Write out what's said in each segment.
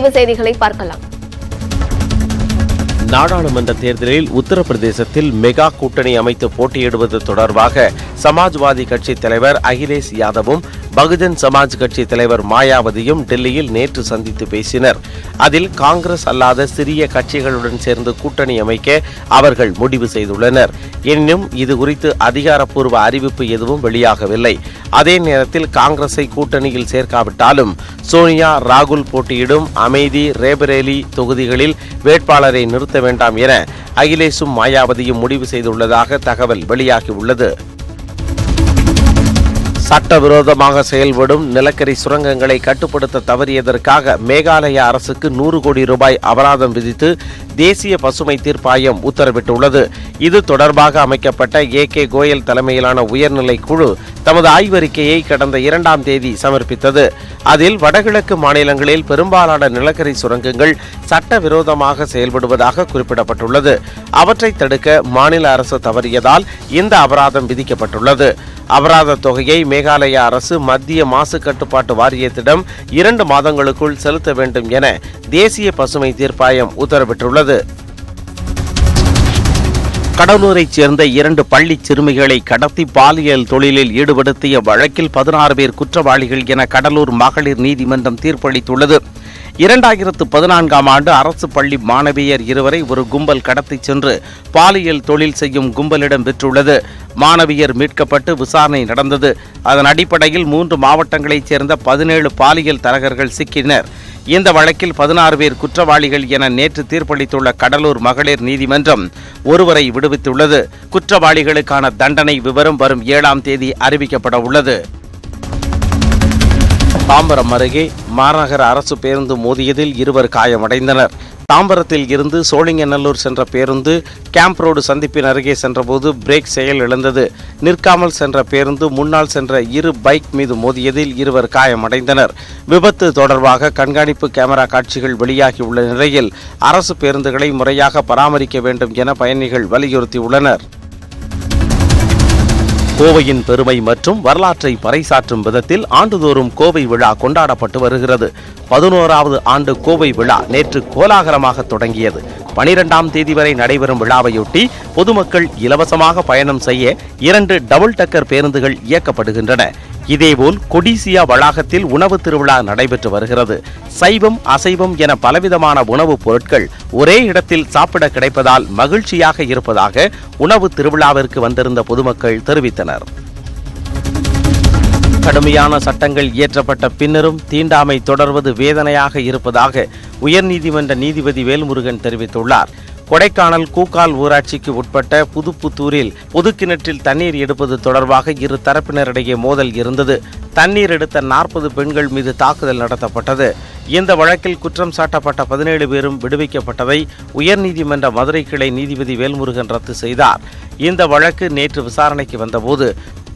விரைவு செய்திகளை பார்க்கலாம். நாடாளுமன்ற தேர்தலில் உத்தரப்பிரதேசத்தில் மெகா கூட்டணி அமைத்து போட்டியிடுவது தொடர்பாக சமாஜ்வாதி கட்சி தலைவர் அகிலேஷ் யாதவும் பகுஜன் சமாஜ் கட்சி தலைவர் மாயாவதியும் டெல்லியில் நேற்று சந்தித்து பேசினர். அதில் காங்கிரஸ் அல்லாத சிறிய கட்சிகளுடன் சேர்ந்து கூட்டணி அமைக்க அவர்கள் முடிவு செய்துள்ளனர். எனினும் இது குறித்து அதிகாரப்பூர்வ அறிவிப்பு எதுவும் வெளியாகவில்லை. அதே நேரத்தில் காங்கிரஸை கூட்டணியில் சேர்க்காவிட்டாலும் சோனியா ராகுல் போட்டியிடும் அமைதி ரேபரேலி தொகுதிகளில் வேட்பாளரை நிறுத்த வேண்டாம் என அகிலேஷும் மாயாவதியும் முடிவு செய்துள்ளதாக தகவல் வெளியாகியுள்ளது சட்டவிரோதமாக செயல்படும் நிலக்கரி சுரங்கங்களை கட்டுப்படுத்த தவறியதற்காக மேகாலய அரசுக்கு நூறு கோடி ரூபாய் அபராதம் விதித்து தேசிய பசுமை தீர்ப்பாயம் உத்தரவிட்டுள்ளது. இது தொடர்பாக அமைக்கப்பட்ட ஏ கே கோயல் தலைமையிலான உயர்நிலை குழு தமது ஆய்வறிக்கையை கடந்த இரண்டாம் தேதி சமர்ப்பித்தது. அதில் வடகிழக்கு மாநிலங்களில் பெரும்பாலான நிலக்கரி சுரங்கங்கள் சட்டவிரோதமாக செயல்படுவதாக குறிப்பிடப்பட்டுள்ளது. அவற்றை தடுக்க மாநில அரசு தவறியதால் இந்த அபராதம் விதிக்கப்பட்டுள்ளது. அபராத தொகையை மேகாலய அரசு மத்திய மாசு கட்டுப்பாட்டு வாரியத்திடம் இரண்டு மாதங்களுக்குள் செலுத்த வேண்டும் என தேசிய பசுமை தீர்ப்பாயம் உத்தரவிட்டுள்ளது. கடலூரைச் சேர்ந்த இரண்டு பள்ளி சிறுமிகளை கடத்தி பாலியல் தொழிலில் ஈடுபடுத்திய வழக்கில் பதினாறு பேர் குற்றவாளிகள் என கடலூர் மகளிர் நீதிமன்றம் தீர்ப்பளித்துள்ளது. இரண்டாயிரத்து பதினான்காம் ஆண்டு அரசு பள்ளி மாணவியர் இருவரை ஒரு கும்பல் கடத்தி சென்று பாலியல் தொழில் செய்யும் கும்பலிடம் பெற்றுள்ளது. மாணவியர் மீட்கப்பட்டு விசாரணை நடந்தது. அதன் அடிப்படையில் மூன்று மாவட்டங்களைச் சேர்ந்த பதினேழு பாலியல் தரகர்கள் சிக்கினர். இந்த வழக்கில் பதினாறு பேர் குற்றவாளிகள் என நேற்று தீர்ப்பளித்துள்ள கடலூர் மகளிர் நீதிமன்றம் ஒருவரை விடுவித்துள்ளது. குற்றவாளிகளுக்கான தண்டனை விவரம் வரும் ஏழாம் தேதி அறிவிக்கப்பட உள்ளது தாம்பரம் அருகே மாநகர அரசு பேருந்து மோதியதில் இருவர் காயமடைந்தனர். தாம்பரத்தில் இருந்து சோழிங்கநல்லூர் சென்ற பேருந்து கேம்ப் ரோடு சந்திப்பின் அருகே சென்றபோது பிரேக் செயல் இழந்தது. நிற்காமல் சென்ற பேருந்து முன்னால் சென்ற இரு பைக் மீது மோதியதில் இருவர் காயமடைந்தனர். விபத்து தொடர்பாக கண்காணிப்பு கேமரா காட்சிகள் வெளியாகியுள்ள நிலையில் அரசு பேருந்துகளை முறையாக பராமரிக்க வேண்டும் என பயணிகள் வலியுறுத்தியுள்ளனர். கோவையின் பெருமை மற்றும் வரலாற்றை பறைசாற்றும் விதத்தில் ஆண்டுதோறும் கோவை விழா கொண்டாடப்பட்டு வருகிறது. பதினோராவது ஆண்டு கோவை விழா நேற்று கோலாகலமாக தொடங்கியது. பனிரெண்டாம் தேதி வரை நடைபெறும் விழாவையொட்டி பொதுமக்கள் இலவசமாக பயணம் செய்ய இரண்டு டபுள் டக்கர் பேருந்துகள் இயக்கப்படுகின்றன. இதேபோல் கொடிசியா வளாகத்தில் உணவு திருவிழா நடைபெற்று வருகிறது. சைவம் அசைவம் என பலவிதமான உணவுப் பொருட்கள் ஒரே இடத்தில் சாப்பிட கிடைப்பதால் மகிழ்ச்சியாக இருப்பதாக உணவு திருவிழாவிற்கு வந்திருந்த பொதுமக்கள் தெரிவித்தனர். கடுமையான சட்டங்கள் இயற்றப்பட்ட பின்னரும் தீண்டாமை தொடர்வது வேதனையாக இருப்பதாக உயர்நீதிமன்ற நீதிபதி வேல்முருகன் தெரிவித்துள்ளார். கொடைக்கானல் கூக்கால் ஊராட்சிக்கு உட்பட்ட புதுப்புத்தூரில் பொது கிணற்றில் தண்ணீர் எடுப்பது தொடர்பாக இரு தரப்பினரிடையே மோதல் இருந்தது. தண்ணீர் எடுத்த நாற்பது பெண்கள் மீது தாக்குதல் நடத்தப்பட்டது. இந்த வழக்கில் குற்றம் சாட்டப்பட்ட பதினேழு பேரும் விடுவிக்கப்பட்டதை உயர்நீதிமன்ற மதுரை கிளை நீதிபதி வேல்முருகன் ரத்து செய்தார். இந்த வழக்கு நேற்று விசாரணைக்கு வந்தபோது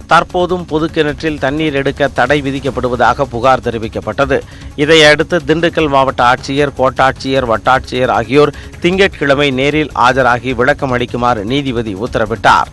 தற்போதும் பொது கிணற்றில் தண்ணீர் எடுக்க தடை விதிக்கப்படுவதாக புகார் தெரிவிக்கப்பட்டது. இதையடுத்து திண்டுக்கல் மாவட்ட ஆட்சியர் கோட்டாட்சியர் வட்டாட்சியர் ஆகியோர் திங்கட்கிழமை நேரில் ஆஜராகி விளக்கம் அளிக்குமாறு நீதிபதி உத்தரவிட்டார்.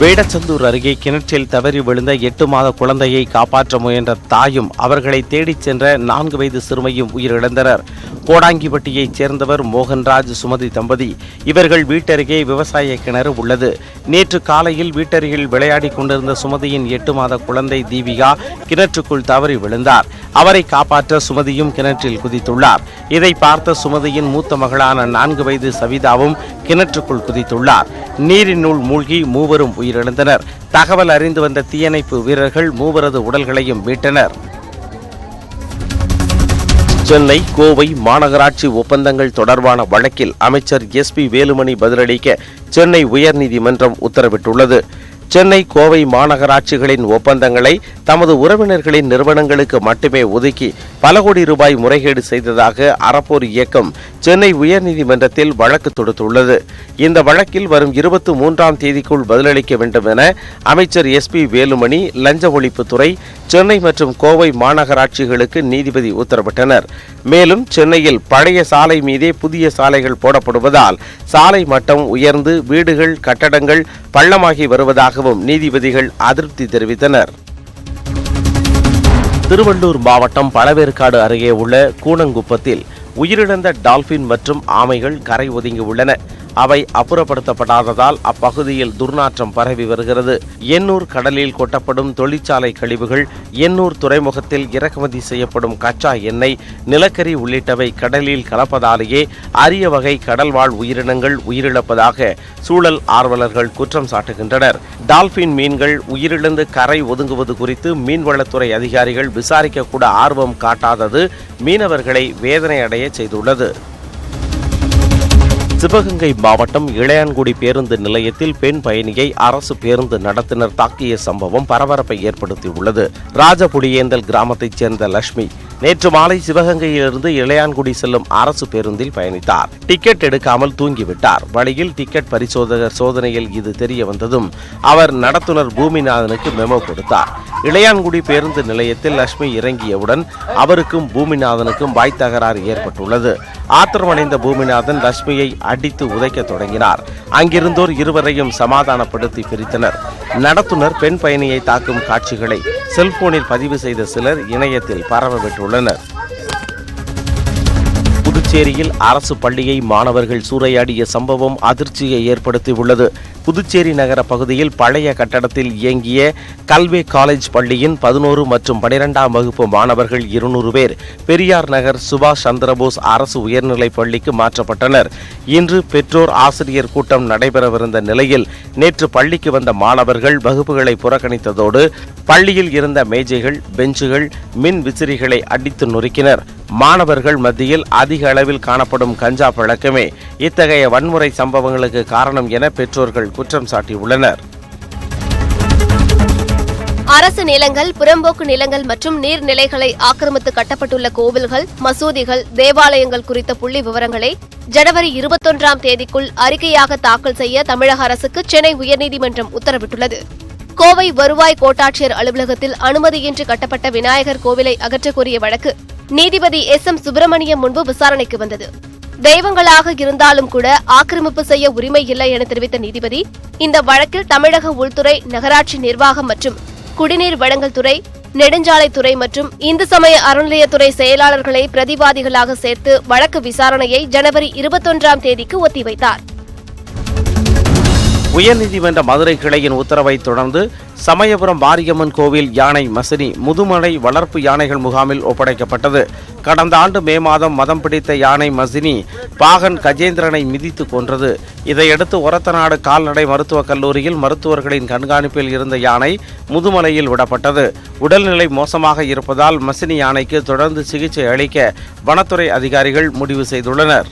வேடச்சந்தூர் அருகே கிணற்றில் தவறி விழுந்த எட்டு மாத குழந்தையை காப்பாற்ற முயன்ற தாயும் அவர்களை தேடிச் சென்ற நான்கு வயது சிறுமியும் உயிரிழந்தனர். கோடாங்கிப்பட்டியைச் சேர்ந்தவர் மோகன்ராஜ் சுமதி தம்பதி. இவர்கள் வீட்டருகே விவசாய கிணறு உள்ளது. நேற்று காலையில் வீட்டருகில் விளையாடிக் கொண்டிருந்த சுமதியின் எட்டு மாத குழந்தை தீபிகா கிணற்றுக்குள் தவறி விழுந்தார். அவரை காப்பாற்ற சுமதியும் கிணற்றில் குதித்துள்ளார். இதை பார்த்த சுமதியின் மூத்த மகளான நான்கு வயது சவிதாவும் கிணற்றுக்குள் குதித்துள்ளார். நீரினுள் மூழ்கி மூவரும் உயிரிழந்தனர். தகவல் அறிந்து வந்த தீயணைப்பு வீரர்கள் மூவரது உடல்களையும் மீட்டனர். சென்னை கோவை மாநகராட்சி ஒப்பந்தங்கள் தொடர்பான வழக்கில் அமைச்சர் எஸ் பி வேலுமணி பதிலளிக்க சென்னை உயர்நீதிமன்றம் உத்தரவிட்டுள்ளது. சென்னை கோவை மாநகராட்சிகளின் ஒப்பந்தங்களை தமது உறவினர்களின் நிறுவனங்களுக்கு மட்டுமே ஒதுக்கி பல கோடி ரூபாய் முறைகேடு செய்ததாக அறப்போர் இயக்கம் சென்னை உயர்நீதிமன்றத்தில் வழக்கு தொடுத்துள்ளது. இந்த வழக்கில் வரும் இருபத்தி மூன்றாம் தேதிக்குள் பதிலளிக்க வேண்டும் என அமைச்சர் எஸ் பி வேலுமணி லஞ்ச ஒழிப்புத்துறை சென்னை மற்றும் கோவை மாநகராட்சிகளுக்கு நீதிபதி உத்தரவிட்டனர். மேலும் சென்னையில் பழைய சாலை மீதே புதிய சாலைகள் போடப்படுவதால் சாலை மட்டம் உயர்ந்து வீடுகள் கட்டடங்கள் பள்ளமாகி வருவதாக வருவதாகவும் நீதிபதிகள் அதிருப்தி தெரிவித்தனர். திருவள்ளூர் மாவட்டம் பழவேற்காடு அருகே உள்ள கூனங்குப்பத்தில் உயிரிழந்த டால்பின் மற்றும் ஆமைகள் கரை ஒதுங்கி உள்ளன. அவை அப்புறப்படுத்தப்படாததால் அப்பகுதியில் துர்நாற்றம் பரவி வருகிறது. எண்ணூர் கடலில் கொட்டப்படும் தொழிற்சாலை கழிவுகள் எண்ணூர் துறைமுகத்தில் இறக்குமதி செய்யப்படும் கச்சா எண்ணெய் நிலக்கரி உள்ளிட்டவை கடலில் கலப்பதாலேயே அரிய வகை கடல்வாழ் உயிரினங்கள் உயிரிழப்பதாக சூழல் ஆர்வலர்கள் குற்றம் சாட்டுகின்றனர். டால்பின் மீன்கள் உயிரிழந்து கரை ஒதுங்குவது குறித்து மீன்வளத்துறை அதிகாரிகள் விசாரிக்க கூட ஆர்வம் காட்டாதது மீனவர்களை வேதனை அடைய செய்துள்ளது. சிவகங்கை மாவட்டம் இளையான்குடி பேருந்து நிலையத்தில் பெண் பயணியை அரசு பேருந்து நடத்தினர். தாக்கிய சம்பவம் பரபரப்பை ஏற்படுத்தியுள்ளது. ராஜபுடியேந்தல் கிராமத்தைச் சேர்ந்த லட்சுமி நேற்று மாலை சிவகங்கையிலிருந்து இளையான்குடி செல்லும் அரசு பேருந்தில் பயணித்தார். டிக்கெட் எடுக்காமல் தூங்கிவிட்டார். வழியில் டிக்கெட் பரிசோதகர் சோதனையில் இது தெரிய வந்ததும் அவர் நடத்துனர் பூமிநாதனுக்கு மெமோ கொடுத்தார். இளையான்குடி பேருந்து நிலையத்தில் லட்சுமி இறங்கியவுடன் அவருக்கும் பூமிநாதனுக்கும் வாய் தகராறு ஏற்பட்டுள்ளது. ஆத்திரமடைந்த பூமிநாதன் லட்சுமியை அடித்து உதைக்க தொடங்கினார். அங்கிருந்தோர் இருவரையும் சமாதானப்படுத்தி பிரித்தனர். நடத்துனர் பெண் பயணியை தாக்கும் காட்சிகளை செல்போனில் பதிவு செய்த சிலர் இணையத்தில் பரவவிட்டுள்ளனர் புதுச்சேரியில் அரசு பள்ளியை மாணவர்கள் சூறையாடிய சம்பவம் அதிர்ச்சியை ஏற்படுத்தியுள்ளது. புதுச்சேரி நகர பகுதியில் பழைய கட்டடத்தில் இயங்கிய கல்வே காலேஜ் பள்ளியின் பதினோரு மற்றும் பனிரெண்டாம் வகுப்பு மாணவர்கள் இருநூறு பேர் பெரியார் நகர் சுபாஷ் சந்திரபோஸ் அரசு உயர்நிலைப் பள்ளிக்கு மாற்றப்பட்டனர். இன்று பெற்றோர் ஆசிரியர் கூட்டம் நடைபெறவிருந்த நிலையில் நேற்று பள்ளிக்கு வந்த மாணவர்கள் வகுப்புகளை புறக்கணித்ததோடு பள்ளியில் இருந்த மேஜைகள் பெஞ்சுகள் மின் விசிறிகளை அடித்து நொறுக்கினர். மாணவர்கள் மத்தியில் அதிக அளவில் காணப்படும் கஞ்சா பழக்கமே இத்தகைய வன்முறை சம்பவங்களுக்கு காரணம் என பெற்றோர்கள் குற்றம் சாட்டியுள்ளனர். அரசு நிலங்கள் புறம்போக்கு நிலங்கள் மற்றும் நீர்நிலைகளை ஆக்கிரமித்து கட்டப்பட்டுள்ள கோவில்கள் மசூதிகள் தேவாலயங்கள் குறித்த புள்ளி விவரங்களை ஜனவரி இருபத்தொன்றாம் தேதிக்குள் அறிக்கையாக தாக்கல் செய்ய தமிழக அரசுக்கு சென்னை உயர்நீதிமன்றம் உத்தரவிட்டுள்ளது. கோவை வருவாய் கோட்டாட்சியர் அலுவலகத்தில் அனுமதியின்றி கட்டப்பட்ட விநாயகர் கோவிலை அகற்றக்கோரிய வழக்கு நீதிபதி எஸ் எம் சுப்பிரமணியம் முன்பு விசாரணைக்கு வந்தது. தெய்வங்களாக இருந்தாலும் கூட ஆக்கிரமிப்பு செய்ய உரிமை இல்லை என தெரிவித்த நீதிபதி இந்த வழக்கில் தமிழக உள்துறை நகராட்சி நிர்வாகம் மற்றும் குடிநீர் வழங்கல் துறை நெடுஞ்சாலைத்துறை மற்றும் இந்து சமய அறநிலையத்துறை செயலாளர்களை பிரதிவாதிகளாக சேர்த்து வழக்கு விசாரணையை ஜனவரி இருபத்தொன்றாம் தேதிக்கு ஒத்திவைத்தார். உயர்நீதிமன்ற மதுரை கிளையின் உத்தரவை தொடர்ந்து சமயபுரம் மாரியம்மன் கோவில் யானை மசினி முதுமலை வளர்ப்பு யானைகள் முகாமில் ஒப்படைக்கப்பட்டது. கடந்த ஆண்டு மே மாதம் மதம் பிடித்த யானை மசினி பாகன் கஜேந்திரனை மிதித்து கொன்றது. இதையடுத்து ஒரத்தநாடு கால்நடை மருத்துவக் கல்லூரியில் மருத்துவர்களின் கண்காணிப்பில் இருந்த யானை முதுமலையில் விடப்பட்டது. உடல்நிலை மோசமாக இருப்பதால் மசினி யானைக்கு தொடர்ந்து சிகிச்சை அளிக்க வனத்துறை அதிகாரிகள் முடிவு செய்துள்ளனர்.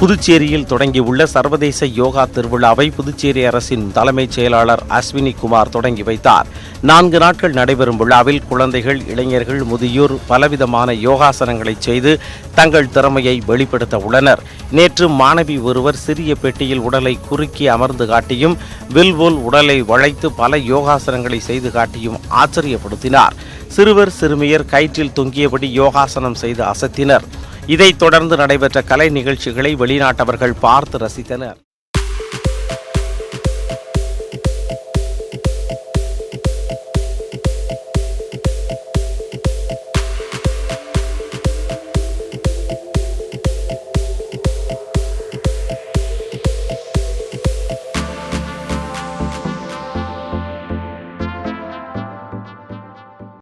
புதுச்சேரியில் தொடங்கியுள்ள சர்வதேச யோகா திருவிழாவை புதுச்சேரி அரசின் தலைமைச் செயலாளர் அஸ்வினி குமார் தொடங்கி வைத்தார். நான்கு நாட்கள் நடைபெறும் விழாவில் குழந்தைகள் இளைஞர்கள் முதியோர் பலவிதமான யோகாசனங்களை செய்து தங்கள் திறமையை வெளிப்படுத்த உள்ளனர். நேற்று மாணவி ஒருவர் சிறிய பெட்டியில் உடலை குறுக்கி அமர்ந்து காட்டியும் வில்வோல் உடலை வளைத்து பல யோகாசனங்களை செய்து காட்டியும் ஆச்சரியப்படுத்தினார். சிறுவர் சிறுமியர் கயிற்றில் தொங்கியபடி யோகாசனம் செய்து அசத்தினர். இதைத் தொடர்ந்து நடைபெற்ற கலை நிகழ்ச்சிகளை வெளிநாட்டவர்கள் பார்த்து ரசித்தனர்.